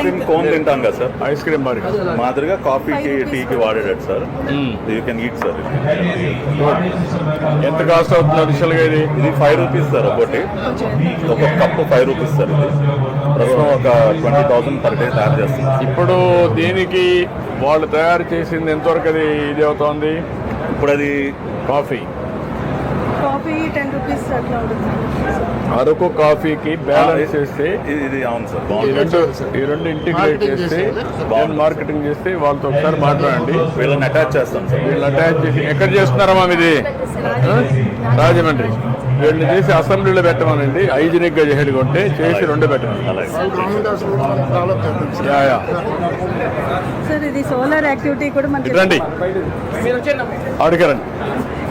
Cream cone తింటాం కదా sir. Ice cream bar మాదిరిగా కాఫీకి టీకి వాడేటట్టు sir. You can eat sir. ఎంత కాస్ట్ అవుతుంది అడిషనల్గా ఇది? ఇది ఫైవ్ రూపీస్ సార్ ఒకటి ఒక కప్పు ఫైవ్ రూపీస్ సార్ ఇది. ప్రస్తుతం ఒక ట్వంటీ థౌసండ్ పర్ డే తయారు చేస్తున్నాం ఇప్పుడు దీనికి వాళ్ళు తయారు చేసింది ఎంతవరకు అది ఇది అవుతోంది? ఇప్పుడు అది కాఫీ. కాఫీ టెన్ రూపీస్ అట్లా ఉంటుంది. అరకు కాఫీకి బ్యాలెన్స్ చేస్తే ఇది- ఇది అవును సార్. ఈ బాగుంది రెండు ఈ రెండు ఇంటిగ్రేట్ చేస్తే నేను మార్కెటింగ్ చేస్తే వాళ్ళతో ఒకసారి మాట్లాడండి. వీళ్ళని అటాచ్ చేస్తాం సార్. వీళ్ళు అటాచ్ చేసి ఎక్కడ చేస్తున్నారమ్మా ఇది రాజమండ్రి. వీళ్ళని చేసి అసెంబ్లీలో పెట్టమనండి. హైజీనిక్గా చేసేది కొంటే చేసి రెండు పెట్టమని యా సార్ ఇది సోలార్ యాక్టివిటీ కూడా మనకి రండి. అడిగారండి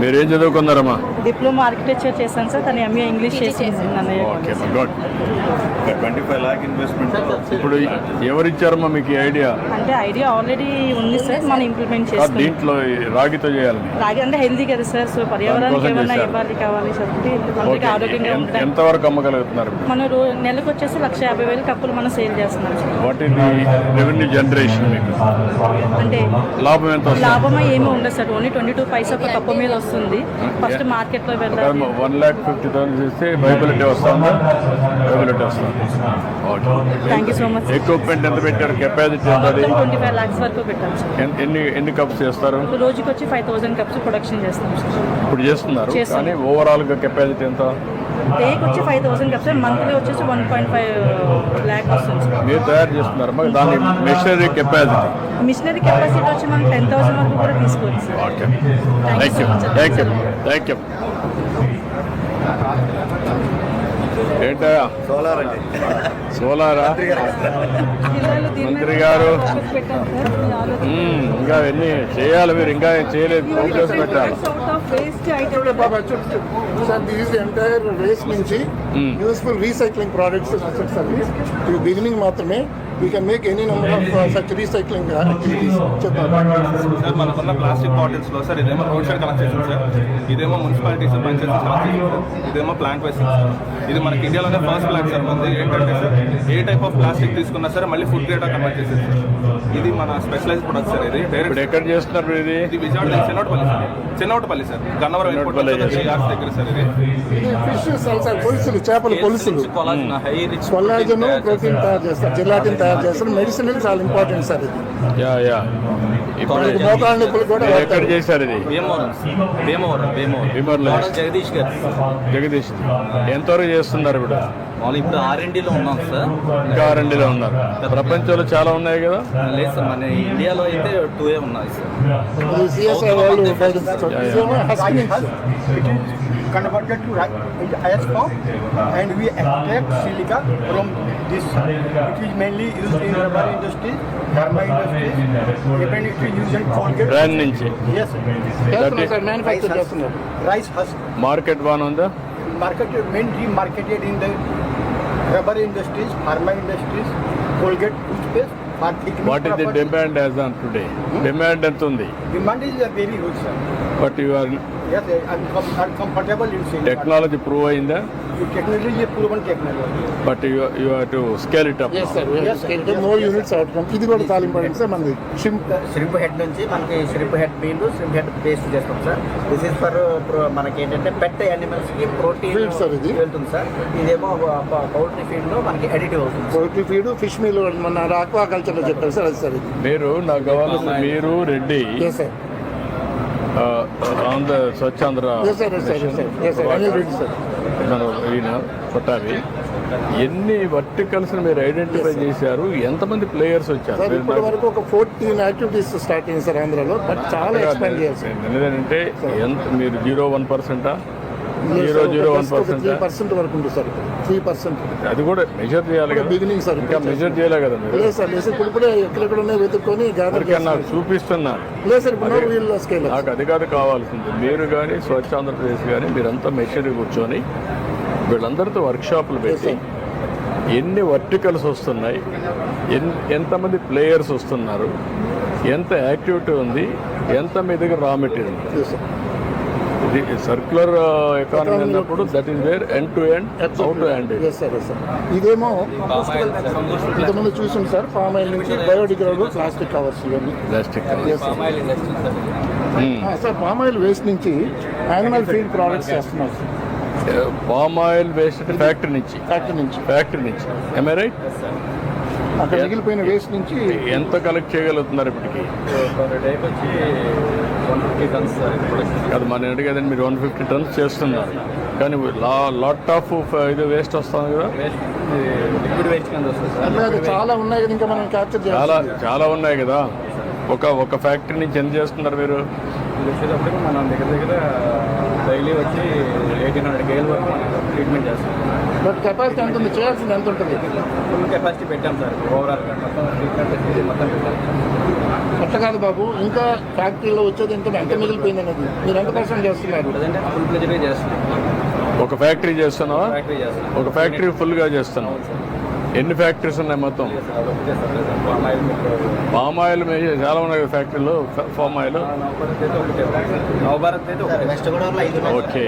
మీరు చదువుకున్నారమ్మా? డిప్లొమా ఆర్కిటెక్చర్ చేశాను సార్. తను ఎంఏ ఇంగ్లీష్ చేసింది Nannaya okay good. Twenty five lakh investment ఇప్పుడు ఎవరిచ్చారమ్మా మీకు ఈ ఐడియా? అంటే ఐడియా ఆల్రెడీ ఉంది సార్. మనం ఇంప్లిమెంట్ చేస్తాం దీంట్లో రాగితో చేయాలని. అలాగే అంటే హెల్దీ కదా సార్. సో పర్యావరణానికి చేశారు. ఇవ్వాలి కావాలి చెప్పి ఆరోగ్యంగా ఎంత- ఉంటాయి ఎంతవరకు అమ్మగలుగుతున్నారు? మనం రో నెలకు వచ్చేసి లక్ష యాభై వేలు కప్పులు మనం సేల్ చేస్తున్నాం సార్. వాట్ ఇది రెవెన్యూ జనరేషన్ మీకు? అంటే లాభం ఎంత లాభమా ఏమీ ఉండదు sir. Only twenty two paisa ఒక కప్పు మీద వస్తుంది. ఫస్ట్ మార్కెట్లో వెళ్ళాలి వన్ ల్యాక్ ఫిఫ్టీ థౌసండ్ చేస్తే వైబిలిటీ వస్తుందా వైబిలిటీ వస్తుంది thank you so much equipment ఎంత పెట్టారు? కెపాసిటీ ట్వంటీ ఫైవ్ ల్యాక్స్ వరకు పెట్టాం ఎన్ని ఎన్ని కప్స్ చేస్తారు? రోజుకి వచ్చి ఫైవ్ థౌసండ్ కప్స్ ప్రొడక్షన్ చేస్తాం ఇప్పుడు చేస్తున్నారు. చేస్తున్నాం. కానీ ఓవరాల్గా కెపాసిటీ ఎంత? డేకి వచ్చి ఫైవ్ థౌసండ్ కప్స్ మంత్లీ వచ్చేసి వన్ పాయింట్ ఫైవ్ ల్యాక్ వస్తుంది. సార్ మీరు తయారు చేస్తున్నారు దాని మెషినరీ కెపాసిటీ మిషనరీ కెపాసిటీ వచ్చి మనం టెన్ థౌసండ్ వరకు కూడా తీసుకోవచ్చు. Sir okay thank you thank you thank you solar? అండి సోలారా మంత్రి గారు. ఇంకా ఇవన్నీ చేయాలి మీరు ఇంకా ఏం చేయలేదు. ఫోకస్ పెట్టాలి. చూడండి బాబా. సార్ దిస్ ఎంటైర్ వేస్ట్ నుంచి యూస్ఫుల్ రీసైక్లింగ్ ప్రోడక్ట్స్ సర్వీస్ ఇది బిగినింగ్ మాత్రమే. We can make any number of such recycling activities sir మనకున్న ప్లాస్టిక్ బాటిల్స్లో సార్ ఇదేమో రోడ్ సైడ్ కలెక్ట్ చేసాం సార్. ఇదేమో మున్సిపాలిటీస్ పంచాయతీ కలెక్ట్ చేసాం సార్. ఇదేమో ప్లాంట్ వేసింగ్ సార్. ఇది మనకి ఇండియాలోనే ఫస్ట్ ప్లాంట్ సార్ ఉంది ఏంటంటే sir a type of plastic తీసుకున్నా సరే మళ్ళీ ఫుడ్ గ్రేడ్ కన్వర్ట్ చేసేది సార్. ఇది మన స్పెషలైజ్ ప్రొడక్ట్ సార్ ఇది. డైరెక్ట్ ఎక్కడ చేస్తున్నారు ఇది? ఇది Vijayawada Chennotapalli sir. Chennotapalli sir. Gannavaram airport దగ్గర సార్ ఇది. ఇది ఫిష్ సార్ పొలుసులు చేపల పొలుసులు collagen high rich collagen protein తయారు చేస్తారు జిలాటిన్ తయారు చేస్తారు. మెడిసిన్ చాలా ఇంపార్టెంట్ సార్ ఇది. Yeah yeah. మోకాళ్ళ నొప్పులు కూడా మీరు ఎక్కడ వాడతారు. చేశారు ఇది? భీమవరం. భీమవరం భీమవరం. భీమవరంలో జగదీష్ గారు. జగదీష్. ఎంతవరకు చేస్తున్నారు ఇప్పుడు వాళ్ళు ఇప్పుడు ఆర్ఎండిలో ఉన్నాం సార్. ఇంకా ఉన్నారు. ప్రపంచంలో చాలా ఉన్నాయి కదా? లేదు సార్ మన ఇండియాలో అయితే టూ ఏ ఉన్నాయి sir. Converted to form and we extract silica from this. It is mainly used in rubber industry, pharma industry, even it is used in Colgate. Brand నుంచి Yes, sir. rice husk. Rice husk market బాగానే ఉందా marketed mainly marketed in the rubber industries, pharma industries, Colgate toothpaste what is the. Demand as on today demand ఎంత ఉంది Demand is uh, very good, sir. But you are Yes, sir. I'm, com- I'm comfortable in saying that. Technology prove అయిందా Technology is a proven technology. But you have to scale it up sir more units outcome ఇది కూడా చాలా important sir మనది shrimp shrimp head నుంచి మనకి shrimp head meal shrimp head paste చేస్తాం sir this is for మనకి ఏంటంటే pet యానిమల్స్కి ప్రోటీన్ Feed, sir, ఇది. వెళ్తుంది సార్ ఇదేమో పౌల్ట్రీ ఫీడ్లో మనకి ఎడిటివ్ అవుతుంది పోల్ట్రీ ఫీడ్ ఫిష్ మీల్ మన ఆక్వా కల్చర్లో చెప్పారు సార్ అది సార్. మీరు నాకు కావాల్సిన మీరు రెడ్డి సార్ ఆంధ్ర స్వచ్ఛాంధ్ర ఈయన కొట్టాలి. ఎన్ని వర్టికల్స్ మీరు ఐడెంటిఫై చేశారు? ఎంతమంది ప్లేయర్స్ వచ్చారు? ఇప్పటి వరకు ఒక ఫోర్టీన్ యాక్టివిటీస్ స్టార్ట్ అయింది సార్ ఆంధ్రాలో. బట్ చాలా ఎక్స్పాండ్ చేయాలి ఎందుకంటే ఎంత మీరు zero one పర్సెంటా zero zero one percent three percent వరకు ఉంటుంది సార్ త్రీ పర్సెంట్ అది కూడా మెజర్ చేయాలి కదా. బిగినింగ్ సార్ ఇంకా మెజర్ చేయలే కదా మీరు. లేదు సార్ లేదు సార్ ఇప్పుడు ఇప్పుడే ఎక్కడెక్కడ వెతుక్కొని గ్యాదర్ నాకు చూపిస్తున్నారు లేదు సార్ ఇప్పుడు వీళ్ళు స్కేల్ నాకు అది కాదు కావాల్సింది. మీరు కానీ స్వచ్ఛ ఆంధ్రప్రదేశ్ కానీ మీరంతా మెషినరీ కూర్చొని వీళ్ళందరితో వర్క్షాపులు పెట్టి ఎన్ని వర్టికల్స్ వస్తున్నాయి ఎన్ ఎంతమంది ప్లేయర్స్ వస్తున్నారు ఎంత యాక్టివిటీ ఉంది ఎంత మీ దగ్గర రా మెటీరియల్ ఇది సర్క్యులర్ ఎకానమీ అన్నప్పుడు that is where end to end out to end yes sir yes sir ఇదేమో ఇంతకుముందు చూసాం సార్ పామ్ ఆయిల్ నుంచి బయోడిగ్రేడబుల్ ప్లాస్టిక్ కవర్స్ ఇవన్నీ. Plastic yes sir sir palm oil waste నుంచి యానిమల్ ఫీడ్ ప్రోడక్ట్స్ చేస్తున్నారు. Palm oil waste factory నుంచి. Factory నుంచి. Factory నుంచి. ఎంఐ రైట్ అక్కడ మిగిలిపోయిన వేస్ట్ నుంచి ఎంత కలెక్ట్ చేయగలుగుతున్నారు ఇప్పటికి? అది మన ఇంటి కదండి మీరు వన్ ఫిఫ్టీ టన్స్ చేస్తున్నారు. కానీ లా లాట్ ఆఫ్ ఇది వేస్ట్ వస్తుంది కదా? చాలా ఉన్నాయి కదా ఇంకా మనం క్యాప్చర్ చాలా చేయాలి చాలా ఉన్నాయి కదా. ఒక ఒక ఫ్యాక్టరీ నుంచి ఎంత చేస్తున్నారు మీరు? ఇది వచ్చేటప్పటికి మనం దగ్గర దగ్గర డైలీ వచ్చి ఎయిటీన్ హండ్రెడ్ కేఎల్ వరకు మనం ట్రీట్మెంట్ చేస్తాం. బట్ కెపాసిటీ ఎంత ఉంది? చేయాల్సింది ఎంత ఉంటుంది? ఫుల్ కెపాసిటీ పెట్టాం సార్. ఓవరాల్గా మొత్తం ట్రీట్మెంట్ వచ్చి మొత్తం పెట్టాం. అట్లా కాదు బాబు ఇంకా ఫ్యాక్టరీలో వచ్చేది ఎంత? ఎంత మిగిలిపోయింది అనేది. మీరు ఎంత పర్సెంట్ చేస్తున్నారు? ప్రజెంట్ ఫుల్ ప్లెజర్గా చేస్తున్నాం. ఒక ఫ్యాక్టరీ చేస్తున్నావా? ఫ్యాక్టరీ చేస్తున్నాం. ఒక ఫ్యాక్టరీ ఫుల్గా చేస్తున్నావు ఎన్ని ఫ్యాక్టరీస్ ఉన్నాయి మొత్తం? పామ్ ఆయిల్ చాలా ఉన్నాయి ఫ్యాక్టరీలో? Palm oil? ఓకే.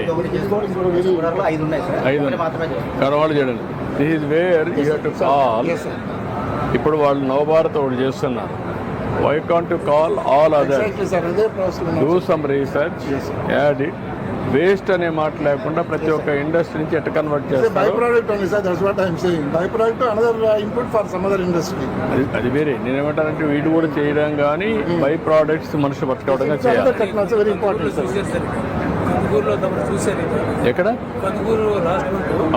ఐదు. కరవాళ్ళు చేయడండి this is where you have to call. ఇప్పుడు వాళ్ళు నవభారత్ ఒకటి చేస్తున్నారు. Why can't to call all other do some research add it waste అనే మాట లేకుండా ప్రతి ఒక్క ఇండస్ట్రీ నుంచి ఎట్ట కన్వర్ట్ బై చేస్తారు? వాట్ అది అది వేరే. నేనేమంటానంటే వీడు కూడా చేయడం కానీ బై ప్రోడక్ట్స్ మనుషులు పట్టుకోవడంగా చేయాలి. ఇది. ఎక్కడ?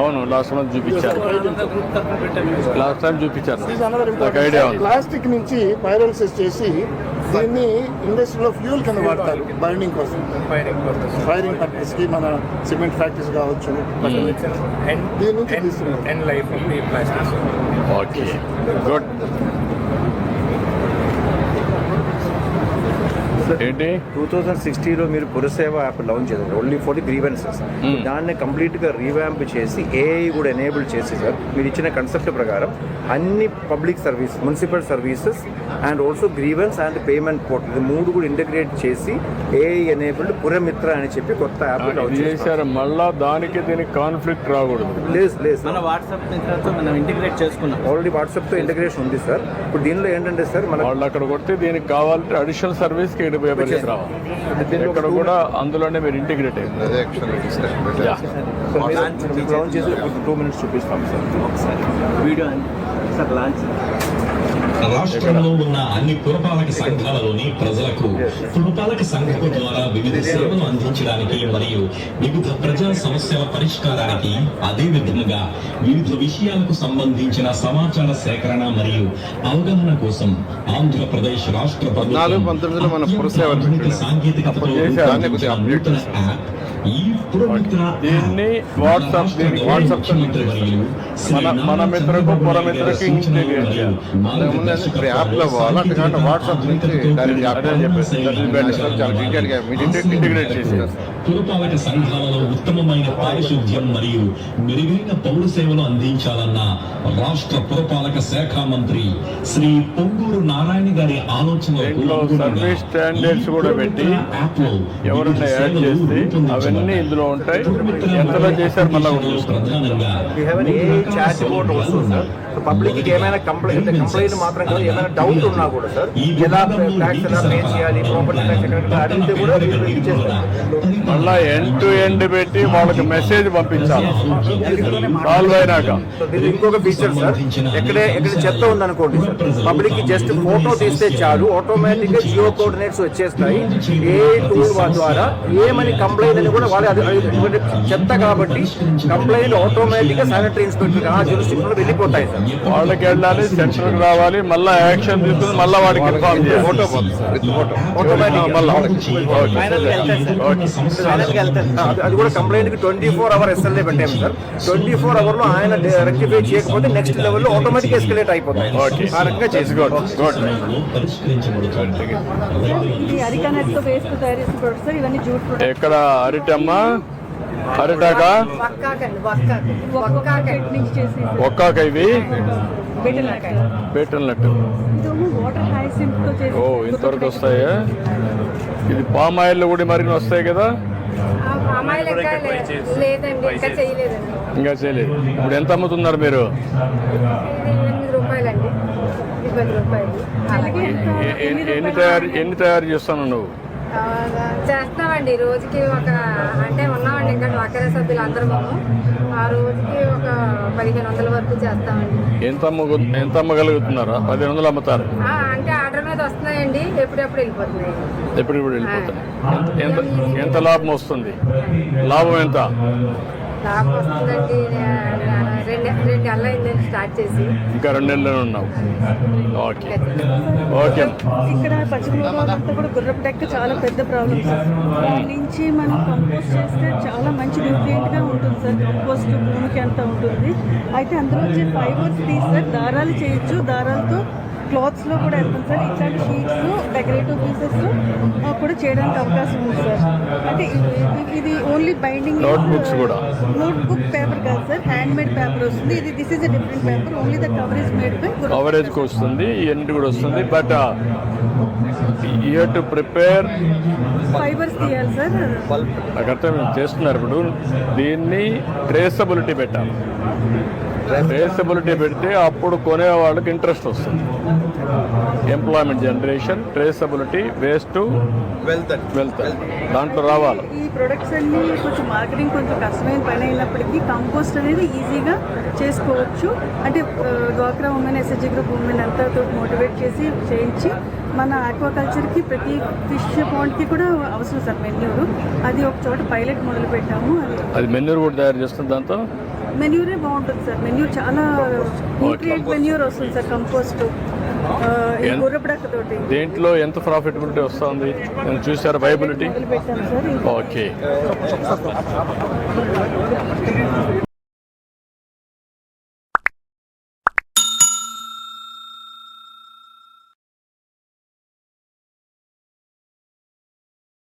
అవును లాస్ట్ మంత్ చూపించారు. లాస్ట్ టైం చూపించారు. ఐడియా ఉంది. ప్లాస్టిక్ నుంచి పైరోలిసిస్ చేసి దీన్ని ఇండస్ట్రీలో ఫ్యూల్ కింద వాడతారు బైండింగ్ కోసం. ఫైరింగ్ పర్పస్కి మన సిమెంట్ ఫ్యాక్టరీస్ కావచ్చు అండ్ దీని నుంచి ఓకే గుడ్ ఏంటి? టూ థౌజండ్ సిక్స్టీలో మీరు పురసేవ యాప్ లాంచ్ చేశారు. Only for the grievances. దాన్ని కంప్లీట్గా రీవ్యాంప్ చేసి ఏఐ కూడా ఎనేబుల్ చేసి సార్. మీరు ఇచ్చిన కన్సెప్ట్ ప్రకారం అన్ని public service municipal services and also grievance and payment portal ఇది మూడు కూడా ఇంటిగ్రేట్ చేసి ఏఐ ఎనేబుల్డ్ పురమిత్ర అని చెప్పి కొత్త యాప్ లాంచ్ చేశారు. మళ్ళా దానికి దీనికి కాన్ఫ్లిక్ట్ రాకూడదు. లేదు లేదు మన వాట్సాప్ మనం ఇంటిగ్రేట్ చేసుకున్నాం. ఆల్రెడీ వాట్సాప్తో ఇంటిగ్రేషన్ ఉంది సార్. ఇప్పుడు దీనిలో ఏంటంటే సార్ మన వాళ్ళు అక్కడ కొడితే దీనికి కావాలంటే అడిషనల్ సర్వీస్కి ఇడిపోయే రావాలి. ఇక్కడ కూడా అందులోనే మీరు ఇంటిగ్రేట్ అయ్యింది టూ మినిట్స్ చూపిస్తాం సార్. వీడియో సార్ లాంచ్ రాష్ట్రంలో ఉన్న అన్ని పురపాలక సంఘాలలోని ప్రజలకు పురపాలక సంఘం ద్వారా వివిధ సేవలు అందించడానికి మరియు వివిధ ప్రజా సమస్యల పరిష్కారానికి అదే విధంగా వివిధ విషయాలకు సంబంధించిన సమాచార సేకరణ మరియు అవగాహన కోసం ఆంధ్రప్రదేశ్ రాష్ట్ర ప్రభుత్వం సాంకేతికతతో నూతన యాప్ ఈ దీన్ని వాట్సాప్ దీనికి వాట్సాప్. మన మన మిత్రకు పురమిత్రకి ఇంటిగ్రేట్ చేయాలి ఇప్పుడు యాప్లో పోవాలి వాట్సాప్ నుంచి యాప్ చెప్పేసి. చాలా ఇంటిగ్రేట్ పురపాలక సంఘాలలో ఉత్తమమైన పారిశుద్ధ్యం మరియు మెరుగైన పౌర సేవలు అందించాలన్న రాష్ట్ర పురపాలక శాఖ మంత్రి శ్రీ పొంగూరు నారాయణ గారి సర్వీస్ స్టాండర్డ్స్ కూడా పెట్టి యాప్లో ఎవరన్నా యాడ్ చేస్తే అవన్నీ ఇందులో ఉంటాయి. ఎంతలో చేశారు మళ్ళీ కూడా చూస్తాం. ప్రధానంగా we have an A chat board also sir so public ఏమైనా కంప్లైంట్ కంప్లైంట్ మాత్రం కాదు ఏమైనా డౌట్ ఉన్నా కూడా సార్ ఎలా ట్యాక్స్ ఎలా పే చేయాలి ప్రాపర్టీ ట్యాక్స్ ఎక్కడ అడిగితే కూడా వీళ్ళు ఇచ్చేస్తారు మళ్ళా ఎండ్ టు ఎండ్ పెట్టి వాళ్ళకి మెసేజ్ పంపించాలి. సాల్వ్ అయినాక ఇంకొక ఫీచర్ సార్ ఎక్కడే ఎక్కడ చెత్త ఉందనుకోండి సార్ పబ్లిక్ జస్ట్ ఫోటో తీస్తే చాలు ఆటోమేటిక్గా జియో కోఆర్డినేట్స్ వచ్చేస్తాయి. ఏ టూల్ ద్వారా ఏమని కంప్లైంట్ అని కూడా వాళ్ళు చెత్త కాబట్టి కంప్లైంట్ ఆటోమేటిక్గా శానిటరీ ఇన్స్పెక్టర్ ఆ జ్యూరిస్టిక్షన్లో వెళ్ళిపోతాయి సార్. వాళ్ళకి వెళ్ళాలి సెంటర్కి రావాలి మళ్ళా యాక్షన్ తీసుకుని మళ్ళా వాడికి ఇన్ఫార్మ్ చేయాలి. వెళ్తాయి ఆ, అది- కూడా కంప్లైంట్కి ట్వంటీ ఫోర్ అవర్ ఎస్ఎల్ఏ పెట్టాము సార్. ట్వంటీ ఫోర్ అవర్లో ఆయన రెక్టిఫై చేయకపోతే నెక్స్ట్ లెవెల్లో ఆటోమేటిక్ ఎస్కలేట్ అయిపోతాయి ఆ రకంగా చేసి గుడ్ గుడ్ పరిష్కరించబడుతుంది ఇది అరికానట్తో వేస్ట్ తయారు చేసిన ప్రొడక్ట్స్ సార్. ఇవన్నీ జూట్ ప్రొడక్ట్స్ ఎక్కడ అరిటమ్మా? అరిటాక? ఒక్కాక ఇవి? చేసి ఓ ఇంతవరకు వస్తాయా? ఇది పామ్ ఆయిల్ కూడా మరిన్ని వస్తాయి కదా? ఇంకా చేయలేదు. ఇప్పుడు ఎంత అమ్ముతున్నారు మీరు? ఎన్ని తయారు ఎన్ని తయారు చేస్తాను నువ్వు ఆ, చేస్తున్నామండి రోజుకి ఒక అంటే ఉన్నామండి ఇంకా డ్వాకరా సభ్యులు అందరూ ఆ రోజుకి ఒక పదిహేను వందల వరకు చేస్తామండి. ఎంత అమ్మ ఎంత అమ్మగలుగుతున్నారా పదిహేను వందలు అమ్ముతారు. అంటే ఆర్డర్ మీద వస్తున్నాయండి. ఎప్పుడెప్పుడు వెళ్ళిపోతున్నాయి. ఎప్పుడు ఇప్పుడు వెళ్ళిపోతాయి? ఎంత ఎంత ఎంత లాభం వస్తుంది? లాభం ఎంత? వస్తుందండి ఆ, రెండు రెండు నెలలు అయిందండి స్టార్ట్ చేసి. ఇంకా రెండు నెలలు ఉన్నావు. ఓకే. ఓకే. ఇక్కడ పశ్చిమ గోదావరి కూడా గుర్రపు డెక్క చాలా పెద్ద ప్రాబ్లం సార్ దాని నుంచి మనం కంపోస్ట్ చేస్తే చాలా మంచి న్యూట్రియంట్గా ఉంటుంది సార్ కంపోస్ట్ భూమికి అంతా ఉంటుంది. అయితే అందులో వచ్చే ఫైబర్స్ తీసి సార్ దారాలు చేయొచ్చు. దారాలతో క్లాత్స్లో కూడా వెళ్తుంది సార్ ఇట్లాంటి షీట్స్ డెకరేటివ్ పీసెస్ కూడా చేయడానికి అవకాశం ఉంది సార్. అంటే ఇది- ఓన్లీ బైండింగ్ Notebooks కూడా. నోట్ బుక్ పేపర్ కాదు సార్. హ్యాండ్ మేడ్ పేపర్ వస్తుంది. ఇది this is a different paper only the cover is made by కవరేజ్కి వస్తుంది ఇవన్నీ కూడా వస్తుంది but you to prepare fibres తీయాలి సార్. నాకు అర్థం చేస్తున్నారు ఇప్పుడు. దీన్ని ట్రేసబిలిటీ పెట్టాలి. ట్రేసబిలిటీ పెడితే అప్పుడు కొనే వాళ్ళకి ఇంట్రెస్ట్ వస్తుంది. Employment generation traceability waste wealth wealth దాంట్లో రావాలి. ఈ ప్రొడక్ట్స్ అన్ని కొంచెం మార్కెటింగ్ కొంచెం కష్టమైన పని అయినప్పటికీ కంపోస్ట్ అనేది ఈజీగా చేసుకోవచ్చు. అంటే డ్వాక్రా ఉమెన్ ఎస్ఎస్జి గ్రూప్ ఉమెన్ అంతా మోటివేట్ చేసి చేయించి మన ఆక్వాకల్చర్కి ప్రతి ఫిష్ పాండ్కి కూడా అవసరం సార్ మెన్యూరు. అది ఒక చోట పైలట్ మొదలు పెట్టాము అది అది మెన్యూర్ కూడా తయారు చేస్తుంది దాంతో. మెన్యూరే బాగుంటుంది సార్. మెన్యూర్ చాలా న్యూట్రియంట్ మెన్యూర్ వస్తుంది సార్ కంపోస్ట్ దేంట్లో ఎంత ప్రాఫిటబిలిటీ వస్తుంది? నేను చూసారా వైబిలిటీ ఓకే